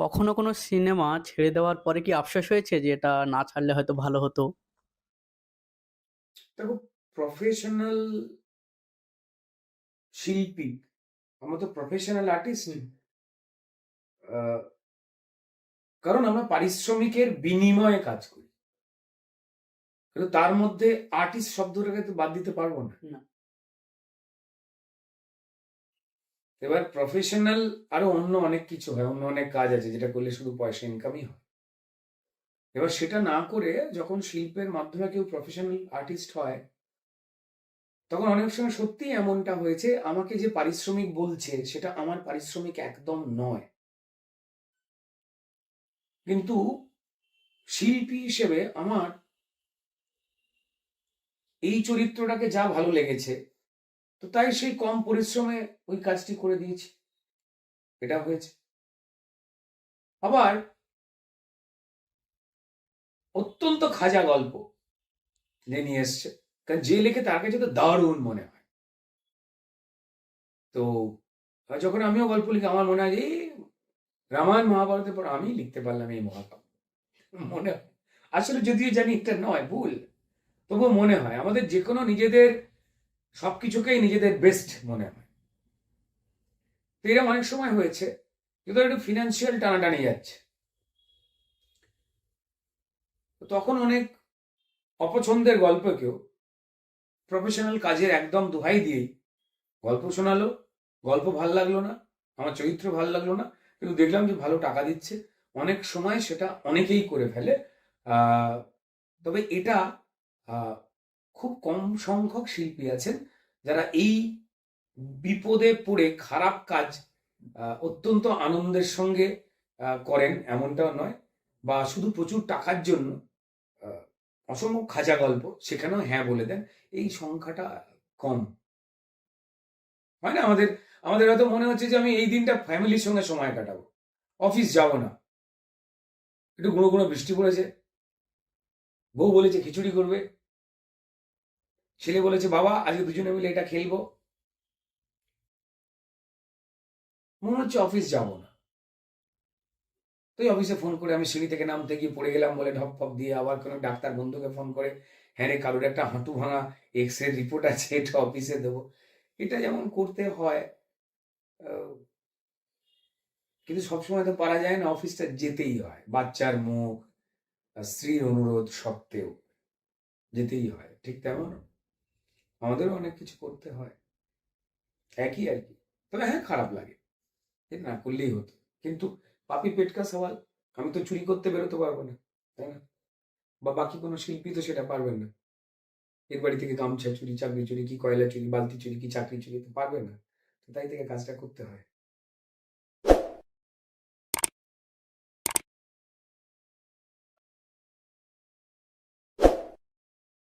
কখনো কোনো সিনেমা ছেড়ে দেওয়ার পরে কি আফসোস হয়েছে যে এটা না ছাড়লে হয়তো ভালো হতো? দেখো প্রফেশনাল শিল্পী আমরা তো প্রফেশনাল আর্টিস্ট কারণ আমরা পারিশ্রমিকের বিনিময়ে কাজ করি। কিন্তু তার মধ্যে আর্টিস্ট শব্দটাকে তো বাদ দিতে পারব না। এবার প্রফেশনাল আরও অন্য অনেক কিছু হয়, অন্য অনেক কাজ আছে যেটা করলে শুধু পয়সা ইনকামই হয়। এবার সেটা না করে যখন শিল্পের মাধ্যমে কেউ প্রফেশনাল আর্টিস্ট হয়, তখন অনেক সময় সত্যি এমনটা হয়েছে, আমাকে যে পারিশ্রমিক বলছে, সেটা আমার পারিশ্রমিক একদম নয়। কিন্তু শিল্পী হিসেবে আমার এই চরিত্রটাকে যা ভালো লেগেছে তো তাই সেই কম পরিশ্রমে ওই কাজটি করে দিয়েছি। এটা হয়েছে। আবার অত্যন্ত খাজা গল্প যে নিয়ে এসছে। কারণ যে লেখে তার কাছে তো দারুণ মনে হয়। তো যখন আমিও গল্প লিখি, আমার মনে হয় এই রামায়ণ মহাভারতের পর আমি লিখতে পারলাম এই মহাকাব্য। মনে হয়। আসলে যদিও জানি এটা নয়, ভুল। তবুও মনে হয় আমাদের যে কোনো নিজেদের সবকিছুকেই নিজেদের বেস্ট মনে হয়। তো এরকম অনেক সময় হয়েছে, কিন্তু একটু ফিনান্সিয়াল টানাটানি যাচ্ছে। তখন অনেক অপছন্দের গল্পকেও প্রফেশনাল কাজের একদম দোহাই দিয়েই গল্প শোনালো, গল্প ভালো লাগল না, আমার চরিত্র ভালো লাগল না, কিন্তু দেখলাম যে ভালো টাকা দিচ্ছে। অনেক সময় সেটা অনেকেই করে ফেলে। তবে এটা খুব কম সংখ্যক শিল্পী আছেন যারা এই বিপদে পড়ে খারাপ কাজ অত্যন্ত আনন্দের সঙ্গে করেন এমনটাও নয়। বা শুধু প্রচুর টাকার জন্য অসম্ভব খাঁচা গল্প সেখানেও হ্যাঁ বলে দেন, এই সংখ্যাটা কম। হয় না? আমাদের আমাদের হয়তো মনে হচ্ছে যে আমি এই দিনটা ফ্যামিলির সঙ্গে সময় কাটাবো। অফিস যাব না। একটু গুঁড়ো গুঁড়ো বৃষ্টি পড়েছে। বউ বলেছে খিচুড়ি করবে। ছেলে বলেছে, বাবা, আজকে দুজনে মিলে এটা খেলব। মনে হচ্ছে অফিস যাব না। তো অফিসে ফোন করে আমি সিঁড়ি থেকে নামতে গিয়ে পড়ে গেলাম, বলে ঢপ ফপ দিয়ে আবার কোনো ডাক্তার বন্ধুকে ফোন করে হ্যাঁ রে, কারোর একটা হাঁটু ভাঙা এক্স রে রিপোর্ট আছে, এটা অফিসে দেবো। এটা যেমন করতে হয় কিন্তু সবসময় তো পারা যায় না, অফিসটা যেতেই হয়। বাচ্চার মুখ, স্ত্রীর অনুরোধ সত্ত্বেও যেতেই হয়, ঠিক তেমন? আমাদেরও অনেক কিছু করতে হয়। একই আর কি। তবে হ্যাঁ খারাপ লাগে। না করলেই হতো। কিন্তু পাপি পেটকা সওয়াল, আমি তো চুরি করতে বেরোতে পারব না, তাই না? বা বাকি কোনো শিল্পী তো সেটা পারবেন না। এর বাড়ি থেকে গামছা চুরি, চাকরি চুরি, কি কয়লা চুরি, বালতি চুরি, কি চাকরি চুরি তো পারবে না। তাই থেকে কাজটা করতে হয়।